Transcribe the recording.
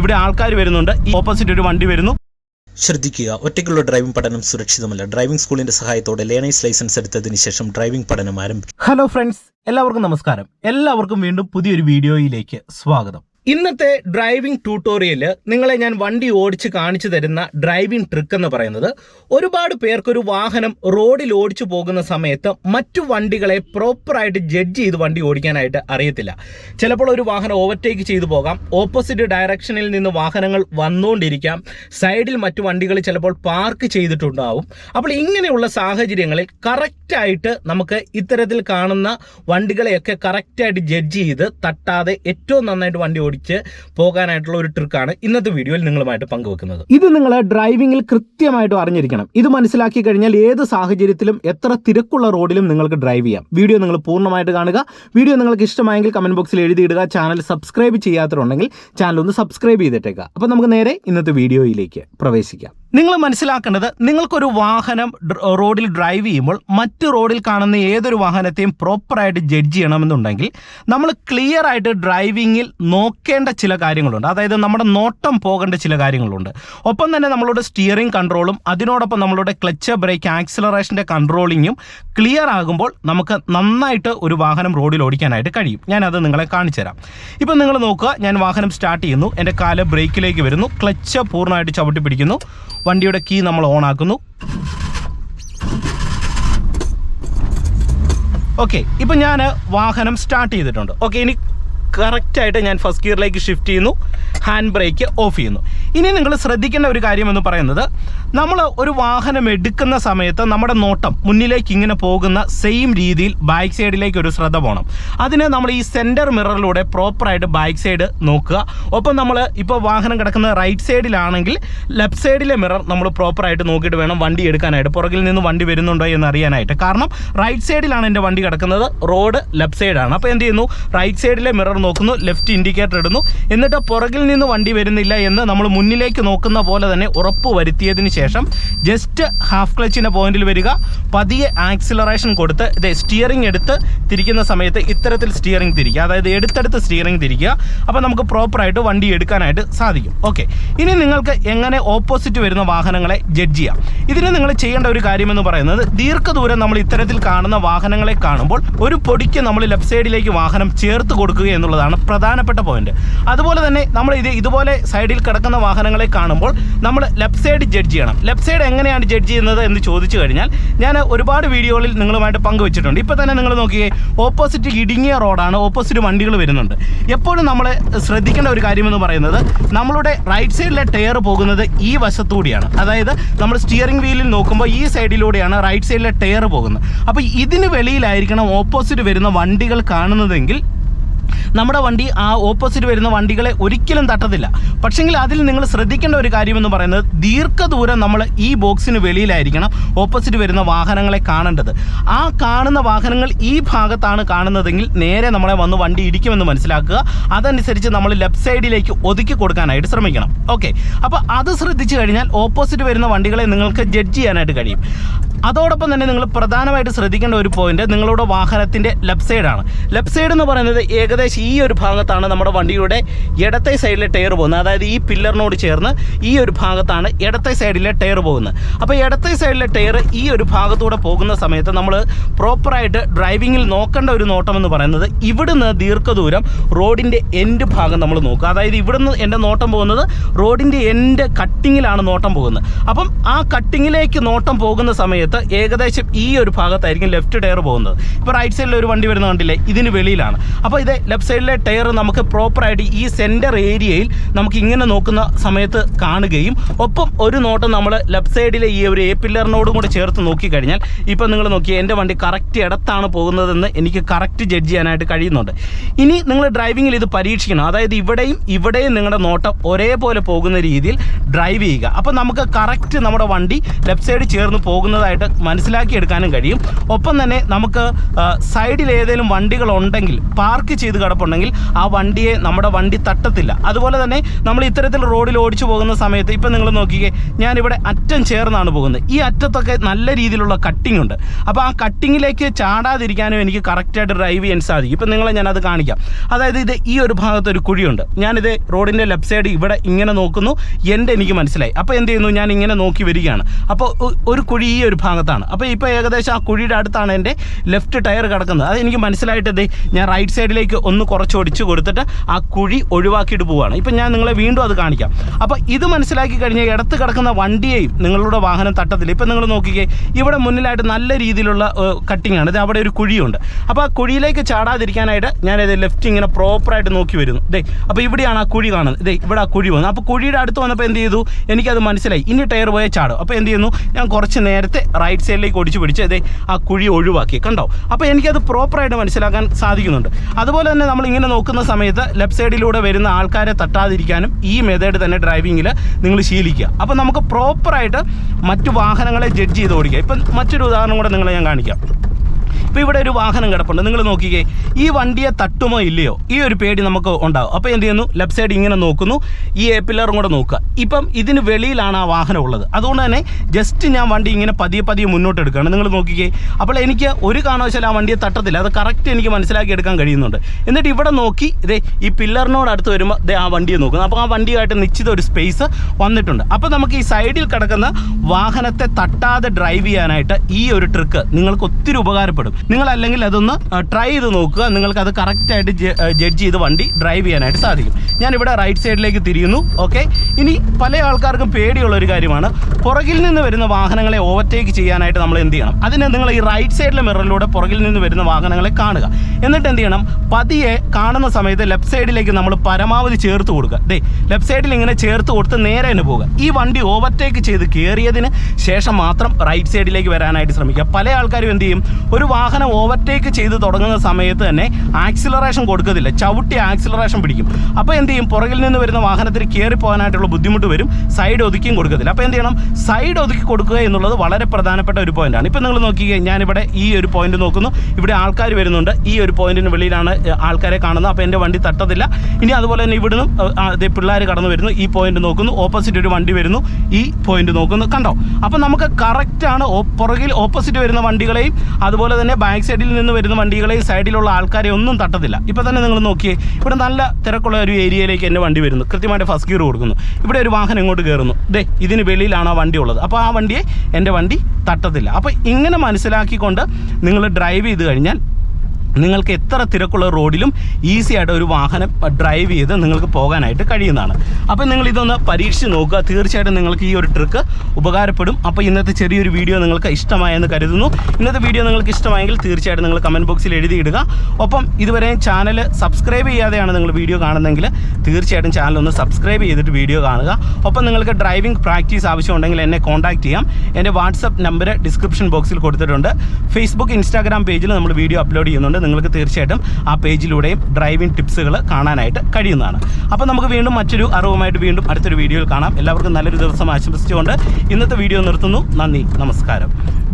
ഇവിടെ ആൾക്കാർ വരുന്നുണ്ട്. ഈ ഓപ്പോസിറ്റ് ഒരു വണ്ടി വരുന്നു. ശ്രദ്ധിക്കുക ഒറ്റയ്ക്കുള്ള ഡ്രൈവിംഗ് പഠനം സുരക്ഷിതമല്ല. ഡ്രൈവിംഗ് സ്കൂളിന്റെ സഹായത്തോടെ ലേണേഴ്സ് ലൈസൻസ് എടുത്തതിന് ശേഷം ഡ്രൈവിംഗ് പഠനം ആരംഭിക്കും ഹലോ ഫ്രണ്ട്സ് എല്ലാവർക്കും നമസ്കാരം. എല്ലാവർക്കും വീണ്ടും പുതിയൊരു വീഡിയോയിലേക്ക് സ്വാഗതം. ഇന്നത്തെ ഡ്രൈവിംഗ് ട്യൂട്ടോറിയൽ നിങ്ങളെ ഞാൻ വണ്ടി ഓടിച്ച് കാണിച്ചു തരുന്ന ഡ്രൈവിംഗ് ട്രിക്ക് എന്ന് പറയുന്നത് ഒരുപാട് പേർക്കൊരു വാഹനം റോഡിൽ ഓടിച്ചു പോകുന്ന സമയത്ത് മറ്റു വണ്ടികളെ പ്രോപ്പറായിട്ട് ജഡ്ജ് ചെയ്ത് വണ്ടി ഓടിക്കാനായിട്ട് അറിയത്തില്ല. ചിലപ്പോൾ ഒരു വാഹനം ഓവർടേക്ക് ചെയ്തു പോകാം. ഓപ്പോസിറ്റ് ഡയറക്ഷനിൽ നിന്ന് വാഹനങ്ങൾ വന്നുകൊണ്ടിരിക്കാം. സൈഡിൽ മറ്റു വണ്ടികൾ ചിലപ്പോൾ പാർക്ക് ചെയ്തിട്ടുണ്ടാവും. അപ്പോൾ ഇങ്ങനെയുള്ള സാഹചര്യങ്ങളിൽ കറക്റ്റായിട്ട് നമുക്ക് ഇത്തരത്തിൽ കാണുന്ന വണ്ടികളെയൊക്കെ കറക്റ്റായിട്ട് ജഡ്ജ് ചെയ്ത് തട്ടാതെ ഏറ്റവും നന്നായിട്ട് വണ്ടി ഓടിച്ച് പോകാനായിട്ടുള്ള ഒരു ട്രിക്കാണ് ഇന്നത്തെ വീഡിയോയിൽ നിങ്ങളുമായിട്ട് പങ്കുവെക്കുന്നത്. ഇത് നിങ്ങൾ ഡ്രൈവിംഗിൽ കൃത്യമായിട്ടും അറിഞ്ഞിരിക്കണം. ഇത് മനസ്സിലാക്കി കഴിഞ്ഞാൽ ഏത് സാഹചര്യത്തിലും എത്ര തിരക്കുള്ള റോഡിലും നിങ്ങൾക്ക് ഡ്രൈവ് ചെയ്യാം. വീഡിയോ നിങ്ങൾ പൂർണമായിട്ട് കാണുക. വീഡിയോ നിങ്ങൾക്ക് ഇഷ്ടമായെങ്കിൽ കമന്റ് ബോക്സിൽ എഴുതിയിടുക. ചാനൽ സബ്സ്ക്രൈബ് ചെയ്യാത്തതുണ്ടെങ്കിൽ ചാനൽ ഒന്ന് സബ്സ്ക്രൈബ് ചെയ്തിട്ടേക്കുക അപ്പോൾ നമുക്ക് നേരെ ഇന്നത്തെ വീഡിയോയിലേക്ക് പ്രവേശിക്കാം. നിങ്ങൾ മനസ്സിലാക്കേണ്ടത് നിങ്ങൾക്കൊരു വാഹനം റോഡിൽ ഡ്രൈവ് ചെയ്യുമ്പോൾ മറ്റ് റോഡിൽ കാണുന്ന ഏതൊരു വാഹനത്തെയും പ്രോപ്പറായിട്ട് ജഡ്ജ് ചെയ്യണമെന്നുണ്ടെങ്കിൽ നമ്മൾ ക്ലിയർ ആയിട്ട് ഡ്രൈവിങ്ങിൽ നോക്കേണ്ട ചില കാര്യങ്ങളുണ്ട്. അതായത് നമ്മുടെ നോട്ടം പോകേണ്ട ചില കാര്യങ്ങളുണ്ട്. ഒപ്പം തന്നെ നമ്മളുടെ സ്റ്റിയറിംഗ് കൺട്രോളും അതിനോടൊപ്പം നമ്മളുടെ ക്ലച്ച് ബ്രേക്ക് ആക്സിലറേഷന്റെ കൺട്രോളിങ്ങും ക്ലിയർ ആകുമ്പോൾ നമുക്ക് നന്നായിട്ട് ഒരു വാഹനം റോഡിൽ ഓടിക്കാനായിട്ട് കഴിയും. ഞാനത് നിങ്ങളെ കാണിച്ചു തരാം. ഇപ്പം നിങ്ങൾ നോക്കുക ഞാൻ വാഹനം സ്റ്റാർട്ട് ചെയ്യുന്നു. എന്റെ കാൽ ബ്രേക്കിലേക്ക് വരുന്നു. ക്ലച്ച് പൂർണമായിട്ട് ചവിട്ടി പിടിക്കുന്നു വണ്ടിയുടെ കീ നമ്മൾ ഓൺ ആക്കുന്നു ഓക്കെ ഇപ്പം ഞാൻ വാഹനം സ്റ്റാർട്ട് ചെയ്തിട്ടുണ്ട്. ഓക്കെ ഇനി കറക്റ്റായിട്ട് ഞാൻ ഫസ്റ്റ് ഗിയറിലേക്ക് ഷിഫ്റ്റ് ചെയ്യുന്നു. ഹാൻഡ് ബ്രേക്ക് ഓഫ് ചെയ്യുന്നു. ഇനി നിങ്ങൾ ശ്രദ്ധിക്കേണ്ട ഒരു കാര്യം എന്ന് പറയുന്നത് നമ്മൾ ഒരു വാഹനം എടുക്കുന്ന സമയത്ത് നമ്മുടെ നോട്ടം മുന്നിലേക്ക് ഇങ്ങനെ പോകുന്ന സെയിം രീതിയിൽ ബാക്ക് സൈഡിലേക്ക് ഒരു ശ്രദ്ധ പോകണം അതിന് നമ്മൾ ഈ സെന്റർ മിററിലൂടെ പ്രോപ്പറായിട്ട് ബാക്ക് സൈഡ് നോക്കുക. ഒപ്പം നമ്മൾ ഇപ്പോൾ വാഹനം കിടക്കുന്ന റൈറ്റ് സൈഡിലാണെങ്കിൽ ലെഫ്റ്റ് സൈഡിലെ മിറർ നമ്മൾ പ്രോപ്പറായിട്ട് നോക്കിയിട്ട് വേണം വണ്ടി എടുക്കാനായിട്ട്. പുറകിൽ നിന്ന് വണ്ടി വരുന്നുണ്ടോ എന്ന് അറിയാനായിട്ട്. കാരണം റൈറ്റ് സൈഡിലാണ് എന്റെ വണ്ടി കിടക്കുന്നത്. റോഡ് ലെഫ്റ്റ് സൈഡാണ് അപ്പോൾ എന്ത് ചെയ്യുന്നു? റൈറ്റ് സൈഡിലെ മിറർ നോക്കുന്നു. ലെഫ്റ്റ് ഇൻഡിക്കേറ്റർ ഇടുന്നു. എന്നിട്ട് പുറകിൽ നിന്ന് വണ്ടി വരുന്നില്ല എന്ന് നമ്മൾ മുന്നിലേക്ക് നോക്കുന്ന പോലെ തന്നെ ഉറപ്പ് വരുത്തിയതിന് ശേഷം ജസ്റ്റ് ഹാഫ് ക്ലച്ചിന്റെ പോയിന്റിൽ വരിക. പതിയെ ആക്സിലറേഷൻ കൊടുത്ത് ഇത് സ്റ്റിയറിംഗ് എടുത്ത് തിരിക്കുന്ന സമയത്ത് ഇത്തരത്തിൽ സ്റ്റിയറിംഗ് തിരിക്കുക. അതായത് എടുത്തെടുത്ത് സ്റ്റിയറിംഗ് തിരിക്കുക. അപ്പോൾ നമുക്ക് പ്രോപ്പറായിട്ട് വണ്ടി എടുക്കാനായിട്ട് സാധിക്കും. ഓക്കെ ഇനി നിങ്ങൾക്ക് എങ്ങനെ ഓപ്പോസിറ്റ് വരുന്ന വാഹനങ്ങളെ ജഡ്ജ് ചെയ്യാം. ഇതിന് നിങ്ങൾ ചെയ്യേണ്ട ഒരു കാര്യമെന്ന് പറയുന്നത് ദീർഘദൂരം നമ്മൾ ഇത്തരത്തിൽ കാണുന്ന വാഹനങ്ങളെ കാണുമ്പോൾ ഒരു പൊടിക്ക് നമ്മൾ ലെഫ്റ്റ് സൈഡിലേക്ക് വാഹനം ചേർത്ത് കൊടുക്കുക എന്നുള്ളതാണ് പ്രധാനപ്പെട്ട പോയിന്റ് അതുപോലെ തന്നെ നമ്മൾ ഇത് ഇതുപോലെ സൈഡിൽ കിടക്കുന്ന വാഹനങ്ങളെ കാണുമ്പോൾ നമ്മൾ ലെഫ്റ്റ് സൈഡ് ജഡ്ജ് ചെയ്യണം. ലെഫ്റ്റ് സൈഡ് എങ്ങനെയാണ് ജഡ്ജ് ചെയ്യുന്നത് എന്ന് ചോദിച്ചു കഴിഞ്ഞാൽ ഞാൻ ഒരുപാട് വീഡിയോകളിൽ നിങ്ങളുമായിട്ട് പങ്കുവച്ചിട്ടുണ്ട്. ഇപ്പോൾ തന്നെ നിങ്ങൾ നോക്കിയേ ഓപ്പോസിറ്റ് ഇടുങ്ങിയ റോഡാണ് ഓപ്പോസിറ്റ് വണ്ടികൾ വരുന്നുണ്ട്. എപ്പോഴും നമ്മൾ ശ്രദ്ധിക്കേണ്ട ഒരു കാര്യമെന്ന് പറയുന്നത് നമ്മളുടെ റൈറ്റ് സൈഡിലെ ടയർ പോകുന്നത് ഈ വശത്തുകൂടിയാണ് അതായത് നമ്മൾ സ്റ്റിയറിംഗ് വീലിൽ നോക്കുമ്പോൾ ഈ സൈഡിലൂടെയാണ് റൈറ്റ് സൈഡിലെ ടയർ പോകുന്നത്. അപ്പോൾ ഇതിന് വെളിയിലായിരിക്കണം ഓപ്പോസിറ്റ് വരുന്ന വണ്ടികൾ കാണുന്നതെങ്കിൽ നമ്മുടെ വണ്ടി ആ ഓപ്പോസിറ്റ് വരുന്ന വണ്ടികളെ ഒരിക്കലും തട്ടത്തില്ല. പക്ഷെങ്കിൽ അതിൽ നിങ്ങൾ ശ്രദ്ധിക്കേണ്ട ഒരു കാര്യമെന്ന് പറയുന്നത് ദീർഘദൂരം നമ്മൾ ഈ ബോക്സിന് വെളിയിലായിരിക്കണം ഓപ്പോസിറ്റ് വരുന്ന വാഹനങ്ങളെ കാണേണ്ടത്. ആ കാണുന്ന വാഹനങ്ങൾ ഈ ഭാഗത്താണ് കാണുന്നതെങ്കിൽ നേരെ നമ്മളെ വന്ന് വണ്ടി ഇടിക്കുമെന്ന് മനസ്സിലാക്കുക. അതനുസരിച്ച് നമ്മൾ ലെഫ്റ്റ് സൈഡിലേക്ക് ഒതുക്കി കൊടുക്കാനായിട്ട് ശ്രമിക്കണം. ഓക്കെ അപ്പോൾ അത് ശ്രദ്ധിച്ചു കഴിഞ്ഞാൽ ഓപ്പോസിറ്റ് വരുന്ന വണ്ടികളെ നിങ്ങൾക്ക് ജഡ്ജ് ചെയ്യാനായിട്ട് കഴിയും. അതോടൊപ്പം തന്നെ നിങ്ങൾ പ്രധാനമായിട്ട് ശ്രദ്ധിക്കേണ്ട ഒരു പോയിന്റ് നിങ്ങളുടെ വാഹനത്തിന്റെ ലെഫ്റ്റ് സൈഡാണ് ലെഫ്റ്റ് സൈഡ് എന്ന് പറയുന്നത് ഏകദേശം ഈ ഒരു ഭാഗത്താണ് നമ്മുടെ വണ്ടിയുടെ ഇടത്തെ സൈഡിലെ ടയർ പോകുന്നത്. അതായത് ഈ പില്ലറിനോട് ചേർന്ന് ഈ ഒരു ഭാഗത്താണ് ഇടത്തെ സൈഡിലെ ടയർ പോകുന്നത്. അപ്പോൾ ഇടത്തെ സൈഡിലെ ടയർ ഈ ഒരു ഭാഗത്തൂടെ പോകുന്ന സമയത്ത് നമ്മൾ പ്രോപ്പറായിട്ട് ഡ്രൈവിങ്ങിൽ നോക്കേണ്ട ഒരു നോട്ടം എന്ന് പറയുന്നത് ഇവിടുന്ന് ദീർഘദൂരം റോഡിന്റെ എൻഡ് ഭാഗം നമ്മൾ നോക്കുക. അതായത് ഇവിടുന്ന് എന്റെ നോട്ടം പോകുന്നത് റോഡിന്റെ എൻഡ് കട്ടിങ്ങിലാണ് നോട്ടം പോകുന്നത്. അപ്പം ആ കട്ടിങ്ങിലേക്ക് നോട്ടം പോകുന്ന സമയത്ത് ഏകദേശം ഈ ഒരു ഭാഗത്തായിരിക്കും ലെഫ്റ്റ് ടയർ പോകുന്നത്. ഇപ്പോൾ റൈറ്റ് സൈഡിൽ ഒരു വണ്ടി വരുന്ന കണ്ടില്ലേ? ഇതിന് വെളിയിലാണ്. അപ്പോൾ ഇത് ലെഫ്റ്റ് സൈഡിലെ ടയർ നമുക്ക് പ്രോപ്പറായിട്ട് ഈ സെന്റർ ഏരിയയിൽ നമുക്ക് ഇങ്ങനെ നോക്കുന്ന സമയത്ത് കാണുകയും ഒപ്പം ഒരു നോട്ടം നമ്മൾ ലെഫ്റ്റ് സൈഡിലെ ഈ ഒരു എ പില്ലറിനോടും കൂടി ചേർത്ത് നോക്കിക്കഴിഞ്ഞാൽ ഇപ്പം നിങ്ങൾ നോക്കി എന്റെ വണ്ടി കറക്റ്റ് ഇടത്താണ് പോകുന്നതെന്ന് എനിക്ക് കറക്റ്റ് ജഡ്ജ് ചെയ്യാനായിട്ട് കഴിയുന്നുണ്ട്. ഇനി നിങ്ങൾ ഡ്രൈവിങ്ങിൽ ഇത് പരീക്ഷിക്കണം. അതായത് ഇവിടെയും ഇവിടെയും നിങ്ങളുടെ നോട്ടം ഒരേപോലെ പോകുന്ന രീതിയിൽ ഡ്രൈവ് ചെയ്യുക. അപ്പോൾ നമുക്ക് കറക്റ്റ് നമ്മുടെ വണ്ടി ലെഫ്റ്റ് സൈഡ് ചേർന്ന് പോകുന്നതായിട്ട് കറക്റ്റായിട്ട് മനസ്സിലാക്കിയെടുക്കാനും കഴിയും. ഒപ്പം തന്നെ നമുക്ക് സൈഡിൽ ഏതെങ്കിലും വണ്ടികൾ ഉണ്ടെങ്കിൽ പാർക്ക് ചെയ്ത് കിടപ്പുണ്ടെങ്കിൽ ആ വണ്ടിയെ നമ്മുടെ വണ്ടി തട്ടത്തില്ല. അതുപോലെ തന്നെ നമ്മൾ ഇത്തരത്തിൽ റോഡിൽ ഓടിച്ചു പോകുന്ന സമയത്ത് ഇപ്പം നിങ്ങൾ നോക്കിക്കേ ഞാനിവിടെ അറ്റം ചേർന്നാണ് പോകുന്നത്. ഈ അറ്റത്തൊക്കെ നല്ല രീതിയിലുള്ള കട്ടിംഗ് ഉണ്ട്. അപ്പോൾ ആ കട്ടിങ്ങിലേക്ക് ചാടാതിരിക്കാനും എനിക്ക് കറക്റ്റായിട്ട് ഡ്രൈവ് ചെയ്യാൻ സാധിക്കും. ഇപ്പം നിങ്ങളെ ഞാനത് കാണിക്കാം. അതായത് ഇത് ഈ ഒരു ഭാഗത്ത് ഒരു കുഴിയുണ്ട്. ഞാനിത് റോഡിന്റെ ലെഫ്റ്റ് സൈഡ് ഇവിടെ ഇങ്ങനെ നോക്കുന്നു. എന്റെ എനിക്ക് മനസ്സിലായി. അപ്പോൾ എന്ത് ചെയ്യുന്നു? ഞാൻ ഇങ്ങനെ നോക്കി വരികയാണ്. അപ്പോൾ ഒരു കുഴി ഈ ഒരു ഭാഗത്താണ്. അപ്പോൾ ഇപ്പോൾ ഏകദേശം ആ കുഴിയുടെ അടുത്താണ് എന്റെ ലെഫ്റ്റ് ടയർ കിടക്കുന്നത്. അത് എനിക്ക് മനസ്സിലായിട്ട് ദേ ഞാൻ റൈറ്റ് സൈഡിലേക്ക് ഒന്ന് കുറച്ച് ഒടിച്ച് കൊടുത്തിട്ട് ആ കുഴി ഒഴിവാക്കിയിട്ട് പോവുകയാണ് ഇപ്പം ഞാൻ നിങ്ങളെ വീണ്ടും അത് കാണിക്കാം. അപ്പോൾ ഇത് മനസ്സിലാക്കി കഴിഞ്ഞാൽ ഇടത്ത് കിടക്കുന്ന വണ്ടിയെയും നിങ്ങളുടെ വാഹനം തട്ടത്തില്ല. ഇപ്പം നിങ്ങൾ നോക്കിക്കേ ഇവിടെ മുന്നിലായിട്ട് നല്ല രീതിയിലുള്ള കട്ടിംഗ് ആണ്. ഇത് അവിടെ ഒരു കുഴിയുണ്ട്. അപ്പോൾ ആ കുഴിയിലേക്ക് ചാടാതിരിക്കാനായിട്ട് ഞാനത് ലെഫ്റ്റ് ഇങ്ങനെ പ്രോപ്പറായിട്ട് നോക്കി വരുന്നു. ദേ അപ്പോൾ ഇവിടെയാണ് ആ കുഴി കാണുന്നത്. ദേ ഇവിടെ ആ കുഴി വന്നു. അപ്പോൾ കുഴിയുടെ അടുത്ത് വന്നപ്പോൾ എന്ത് ചെയ്തു? എനിക്കത് മനസ്സിലായി. ഇനി ടയർ പോയ ചാടും. അപ്പോൾ എന്ത് ചെയ്യുന്നു? ഞാൻ കുറച്ച് നേരത്തെ റൈറ്റ് സൈഡിലേക്ക് ഒടിച്ചു പിടിച്ച് ദേ ആ കുഴി ഒഴിവാക്കി. കണ്ടോ? അപ്പോൾ എനിക്കത് പ്രോപ്പറായിട്ട് മനസ്സിലാക്കാൻ സാധിക്കുന്നുണ്ട്. അതുപോലെ തന്നെ നമ്മൾ ഇങ്ങനെ നോക്കുന്ന സമയത്ത് ലെഫ്റ്റ് സൈഡിലൂടെ വരുന്ന ആൾക്കാരെ തട്ടാതിരിക്കാനും ഈ മെത്തേഡ് തന്നെ ഡ്രൈവിങ്ങിൽ നിങ്ങൾ ശീലിക്കുക. അപ്പോൾ നമുക്ക് പ്രോപ്പറായിട്ട് മറ്റു വാഹനങ്ങളെ ജഡ്ജ് ചെയ്ത് ഓടിക്കുക ഇപ്പം മറ്റൊരു ഉദാഹരണം കൂടെ നിങ്ങളെ ഞാൻ കാണിക്കാം. ഇപ്പോൾ ഇവിടെ ഒരു വാഹനം കിടപ്പുണ്ട്. നിങ്ങൾ നോക്കിക്കേ ഈ വണ്ടിയെ തട്ടുമോ ഇല്ലയോ? ഈ ഒരു പേടി നമുക്ക് ഉണ്ടാവും. അപ്പോൾ എന്ത് ചെയ്യുന്നു? ലെഫ്റ്റ് സൈഡ് ഇങ്ങനെ നോക്കുന്നു. ഈ എ പില്ലറും കൂടെ നോക്കുക. ഇപ്പം ഇതിന് വെളിയിലാണ് ആ വാഹനം ഉള്ളത്. അതുകൊണ്ട് തന്നെ ജസ്റ്റ് ഞാൻ വണ്ടി ഇങ്ങനെ പതിയെ പതിയെ മുന്നോട്ട് എടുക്കുകയാണ്. നിങ്ങൾ നോക്കിക്കേ അപ്പോൾ എനിക്ക് ഒരു കാരണവശാലും ആ വണ്ടിയെ തട്ടത്തില്ല. അത് കറക്റ്റ് എനിക്ക് മനസ്സിലാക്കി എടുക്കാൻ കഴിയുന്നുണ്ട്. എന്നിട്ട് ഇവിടെ നോക്കി ഇതേ ഈ പില്ലറിനോട് അടുത്ത് വരുമ്പോൾ ദേ ആ വണ്ടിയെ നോക്കുന്നു. അപ്പോൾ ആ വണ്ടിയായിട്ട് നിശ്ചിത ഒരു സ്പേസ് വന്നിട്ടുണ്ട്. അപ്പോൾ നമുക്ക് ഈ സൈഡിൽ കിടക്കുന്ന വാഹനത്തെ തട്ടാതെ ഡ്രൈവ് ചെയ്യാനായിട്ട് ഈ ഒരു ട്രിക്ക് നിങ്ങൾക്ക് ഒത്തിരി ഉപകാരപ്പെടും. നിങ്ങൾ അല്ലെങ്കിൽ അതൊന്ന് ട്രൈ ചെയ്ത് നോക്കുക. നിങ്ങൾക്ക് അത് കറക്റ്റായിട്ട് ജഡ്ജ് ചെയ്ത് വണ്ടി ഡ്രൈവ് ചെയ്യാനായിട്ട് സാധിക്കും. ഞാനിവിടെ റൈറ്റ് സൈഡിലേക്ക് തിരിയുന്നു ഓക്കെ ഇനി പല ആൾക്കാർക്കും പേടിയുള്ള ഒരു കാര്യമാണ്. പുറകിൽ നിന്ന് വരുന്ന വാഹനങ്ങളെ ഓവർടേക്ക് ചെയ്യാനായിട്ട് നമ്മൾ എന്ത് ചെയ്യണം? അതിന് നിങ്ങൾ ഈ റൈറ്റ് സൈഡിലെ മിററിലൂടെ പുറകിൽ നിന്ന് വരുന്ന വാഹനങ്ങളെ കാണുക. എന്നിട്ട് എന്ത് ചെയ്യണം? പതിയെ കാണുന്ന സമയത്ത് ലെഫ്റ്റ് സൈഡിലേക്ക് നമ്മൾ പരമാവധി ചേർത്ത് കൊടുക്കുക. ദേ ലെഫ്റ്റ് സൈഡിൽ ഇങ്ങനെ ചേർത്ത് കൊടുത്ത് നേരെ തന്നെ പോവുക. ഈ വണ്ടി ഓവർടേക്ക് ചെയ്ത് കയറിയതിന് ശേഷം മാത്രം റൈറ്റ് സൈഡിലേക്ക് വരാനായിട്ട് ശ്രമിക്കുക. പല ആൾക്കാരും എന്ത് ചെയ്യും? ഒരു വാഹനം ഓവർടേക്ക് ചെയ്ത് തുടങ്ങുന്ന സമയത്ത് തന്നെ ആക്സിലറേഷൻ കൊടുക്കത്തില്ല. ചവിട്ടി ആക്സിലറേഷൻ പിടിക്കും. അപ്പോൾ എന്ത് ചെയ്യും? പുറകിൽ നിന്ന് വരുന്ന വാഹനത്തിന് കയറി പോകാനായിട്ടുള്ള ബുദ്ധിമുട്ട് വരും. സൈഡ് ഒതുക്കിയും കൊടുക്കത്തില്ല. അപ്പോൾ എന്ത് ചെയ്യണം? സൈഡ് ഒതുക്കി കൊടുക്കുക എന്നുള്ളത് വളരെ പ്രധാനപ്പെട്ട ഒരു പോയിന്റാണ് ഇപ്പോൾ നിങ്ങൾ നോക്കിയാൽ ഞാനിവിടെ ഈ ഒരു പോയിന്റ് നോക്കുന്നു. ഇവിടെ ആൾക്കാർ വരുന്നുണ്ട്. ഈ ഒരു പോയിന്റിന് വെളിയിലാണ് ആൾക്കാരെ കാണുന്നത്. അപ്പോൾ എന്റെ വണ്ടി തട്ടത്തില്ല. ഇനി അതുപോലെ തന്നെ ഇവിടുന്ന് പിള്ളേർ കടന്നു വരുന്നു. ഈ പോയിന്റ് നോക്കുന്നു. ഓപ്പോസിറ്റ് ഒരു വണ്ടി വരുന്നു. ഈ പോയിന്റ് നോക്കുന്നു. കണ്ടോ? അപ്പോൾ നമുക്ക് കറക്റ്റാണ് പുറകിൽ ഓപ്പോസിറ്റ് വരുന്ന വണ്ടികളെയും അതുപോലെ തന്നെ ബാക്ക് സൈഡിൽ നിന്ന് വരുന്ന വണ്ടികളെ സൈഡിലുള്ള ആൾക്കാരെ ഒന്നും തട്ടത്തില്ല. ഇപ്പോൾ തന്നെ നിങ്ങൾ നോക്കിയേ ഇവിടെ നല്ല തിരക്കുള്ള ഒരു ഏരിയയിലേക്ക് എന്റെ വണ്ടി വരുന്നു. കൃത്യമായിട്ട് ഫസ്റ്റ് ഗിയർ കൊടുക്കുന്നു. ഇവിടെ ഒരു വാഹനം ഇങ്ങോട്ട് കയറുന്നു. ദേ ഇതിന് വെളിയിലാണ് ആ വണ്ടി ഉള്ളത്. അപ്പോൾ ആ വണ്ടിയെ എന്റെ വണ്ടി തട്ടത്തില്ല. അപ്പോൾ ഇങ്ങനെ മനസ്സിലാക്കിക്കൊണ്ട് നിങ്ങൾ ഡ്രൈവ് ചെയ്ത് കഴിഞ്ഞാൽ നിങ്ങൾക്ക് എത്ര തിരക്കുള്ള റോഡിലും ഈസി ആയിട്ട് ഒരു വാഹനം ഡ്രൈവ് ചെയ്ത് നിങ്ങൾക്ക് പോകാനായിട്ട് കഴിയുന്നതാണ്. അപ്പോൾ നിങ്ങൾ ഇതൊന്ന് പരീക്ഷിച്ച് നോക്കുക. തീർച്ചയായിട്ടും നിങ്ങൾക്ക് ഈ ഒരു ട്രിക്ക് ഉപകാരപ്പെടും. അപ്പോൾ ഇന്നത്തെ ചെറിയൊരു വീഡിയോ നിങ്ങൾക്ക് ഇഷ്ടമായെന്ന് കരുതുന്നു. ഇന്നത്തെ വീഡിയോ നിങ്ങൾക്ക് ഇഷ്ടമായെങ്കിൽ തീർച്ചയായിട്ടും നിങ്ങൾ കമന്റ് ബോക്സിൽ എഴുതിയിടുക. ഒപ്പം ഇതുവരെ ചാനൽ സബ്സ്ക്രൈബ് ചെയ്യാതെയാണ് നിങ്ങൾ വീഡിയോ കാണുന്നതെങ്കിൽ തീർച്ചയായിട്ടും ചാനൽ ഒന്ന് സബ്സ്ക്രൈബ് ചെയ്തിട്ട് വീഡിയോ കാണുക. ഒപ്പം നിങ്ങൾക്ക് ഡ്രൈവിംഗ് പ്രാക്ടീസ് ആവശ്യമുണ്ടെങ്കിൽ എന്നെ കോൺടാക്റ്റ് ചെയ്യാം. എന്റെ വാട്സപ്പ് നമ്പർ ഡിസ്ക്രിപ്ഷൻ ബോക്സിൽ കൊടുത്തിട്ടുണ്ട്. ഫേസ്ബുക്ക് ഇൻസ്റ്റാഗ്രാം പേജിൽ നമ്മൾ വീഡിയോ അപ്ലോഡ് ചെയ്യുന്നുണ്ട്. നിങ്ങൾക്ക് തീർച്ചയായിട്ടും ആ പേജിലൂടെയും ഡ്രൈവിംഗ് ടിപ്സുകൾ കാണാനായിട്ട് കഴിയുന്നതാണ്. അപ്പോൾ നമുക്ക് വീണ്ടും മറ്റൊരു അറിവുമായിട്ട് വീണ്ടും അടുത്തൊരു വീഡിയോയിൽ കാണാം. എല്ലാവർക്കും നല്ലൊരു ദിവസം ആശംസിച്ചുകൊണ്ട് ഇന്നത്തെ വീഡിയോ നിർത്തുന്നു. നന്ദി. നമസ്കാരം.